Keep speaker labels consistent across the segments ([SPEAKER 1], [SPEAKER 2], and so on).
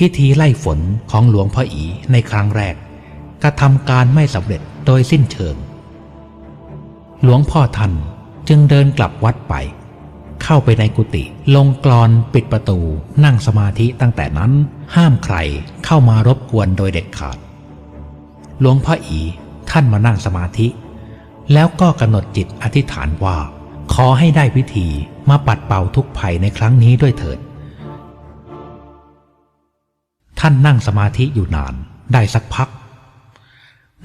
[SPEAKER 1] พิธีไล่ฝนของหลวงพ่ออีในครั้งแรกกระทำการไม่สำเร็จโดยสิ้นเชิง หลวงพ่อท่านจึงเดินกลับวัดไป เข้าไปในกุฏิลงกรอนปิดประตูนั่งสมาธิตั้งแต่นั้นห้ามใครเข้ามารบกวนโดยเด็ดขาด หลวงพ่ออีท่านมานั่งสมาธิ แล้วก็กำหนดจิตอธิษฐานว่า ขอให้ได้พิธีมาปัดเป่าทุกภัยในครั้งนี้ด้วยเถิด ท่านนั่งสมาธิอยู่นานได้สักพัก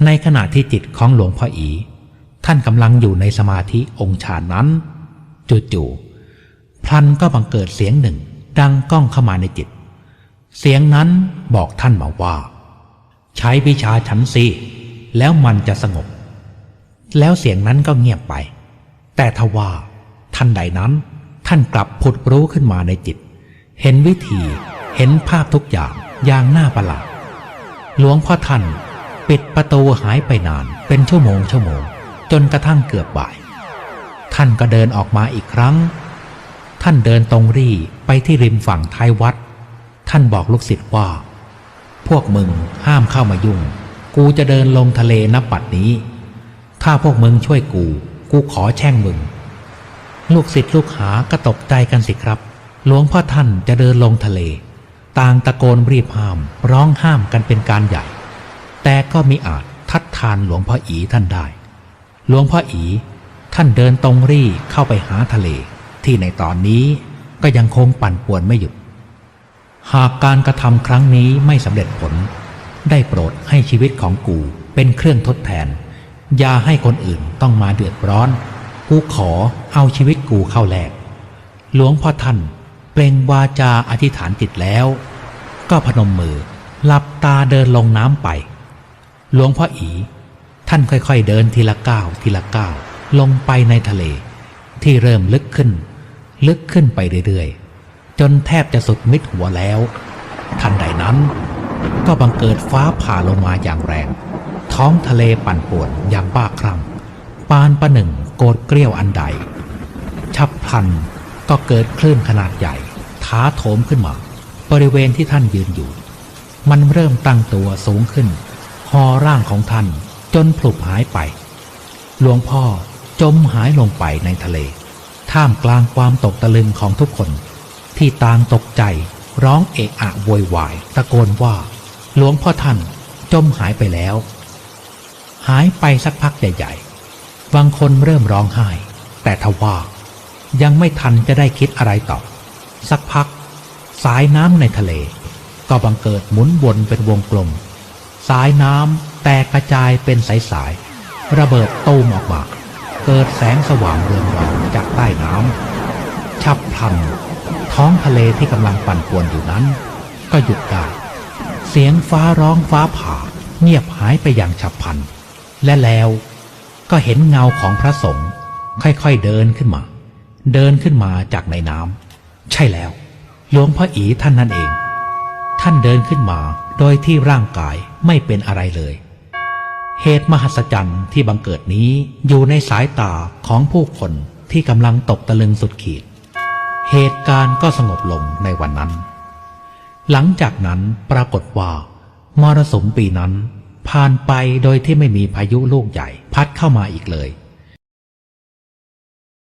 [SPEAKER 1] ในขณะที่จิตของหลวงพ่ออี ท่านกำลังอยู่ในสมาธิองค์ฌานนั้น จู่ๆพลันก็บังเกิดเสียงหนึ่งดังก้องเข้ามาในจิต เสียงนั้นบอกท่านมาว่า ใช้วิชาฉันสิแล้วมันจะสงบ แล้วเสียงนั้นก็เงียบไป แต่ทว่าท่านใดนั้นท่านกลับผุดรู้ขึ้นมาในจิต เห็นวิธีเห็นภาพทุกอย่าง อย่างน่าประหลาดหลวงพ่อท่านปิดประตูหายไปนานเป็นชั่วโมงชั่วโมง จนกระทั่งเกือบบ่าย ท่านก็เดินออกมาอีกครั้ง ท่านเดินตรงรี่ไปที่ริมฝั่งท้ายวัด ท่านบอกลูกศิษย์ว่า พวกมึงห้ามเข้ามายุ่ง กูจะเดินลงทะเลนับปัดนี้ ถ้าพวกมึงช่วยกู กูขอแช่งมึง ลูกศิษย์ลูกหาก็ตกใจกันสิครับ หลวงพ่อท่านจะเดินลงทะเล ต่างตะโกนรีบห้าม ร้องห้ามกันเป็นการใหญ่ แต่ก็มิอาจทัดทานหลวงพ่ออีท่านได้ หลวงพ่ออีท่านเดินตรงรี่เข้าไปหาทะเล ที่ในตอนนี้ก็ยังคงปั่นป่วนไม่หยุด หากการกระทำครั้งนี้ไม่สำเร็จผล ได้โปรดให้ชีวิตของกูเป็นเครื่องทดแทน อย่าให้คนอื่นต้องมาเดือดร้อน กูขอเอาชีวิตกูเข้าแลกหลวงพ่อท่าน เปล่งวาจาอธิษฐานจิตแล้ว ก็พนมมือหลับตาเดินลงน้ำไป หลวงพ่ออีท่านค่อยๆเดินทีละก้าวทีละก้าวลงไปในทะเล ที่เริ่มลึกขึ้น ลึกขึ้นไปเรื่อยๆ จนแทบจะสุดมิดหัวแล้ว ทันใดนั้น ก็บังเกิดฟ้าผ่าลงมาอย่างแรง ท้องทะเลปั่นป่วนอย่างบ้าคลั่งปานประหนึ่งโกดเกลี้ยวอันใดฉับพลัน ก็เกิดคลื่นขนาดใหญ่ ท้าโถมขึ้นมา บริเวณที่ท่านยืนอยู่ มันเริ่มตั้งตัวสูงขึ้นห่อร่างของท่านจนผลุบหายไป หลวงพ่อจมหายลงไปในทะเล ท่ามกลางความตกตะลึงของทุกคน ที่ต่างตกใจร้องเอะอะโวยวายตะโกนว่า หลวงพ่อท่านจมหายไปแล้ว หายไปสักพักใหญ่ ๆ บางคนเริ่มร้องไห้ แต่ทว่า ยังไม่ทันจะได้คิดอะไรต่อ สักพัก สายน้ำในทะเล ก็บังเกิดหมุนวนเป็นวงกลม สายน้ำแตกกระจายเป็นสายๆระเบิดตูมออกมา เกิดแสงสว่างเรืองรองจากใต้น้ำฉับพลันท้องทะเลที่กำลังปั่นป่วนอยู่นั้น ก็หยุดได้เสียงฟ้าร้องฟ้าผ่า เงียบหายไปอย่างฉับพลัน และแล้วก็เห็นเงาของพระสงฆ์ค่อยๆเดินขึ้นมา เดินขึ้นมาจากในน้ำใช่แล้ว หลวงพ่ออีท่านนั่นเอง ท่านเดินขึ้นมาโดยที่ร่างกายไม่เป็นอะไรเลย เหตุมหัศจรรย์ที่บังเกิดนี้อยู่ในสายตาของผู้คนที่กำลังตกตะลึงสุดขีด เหตุการณ์ก็สงบลงในวันนั้น หลังจากนั้นปรากฏว่ามรสุมปีนั้นผ่านไปโดยที่ไม่มีพายุลูกใหญ่พัดเข้ามาอีกเลย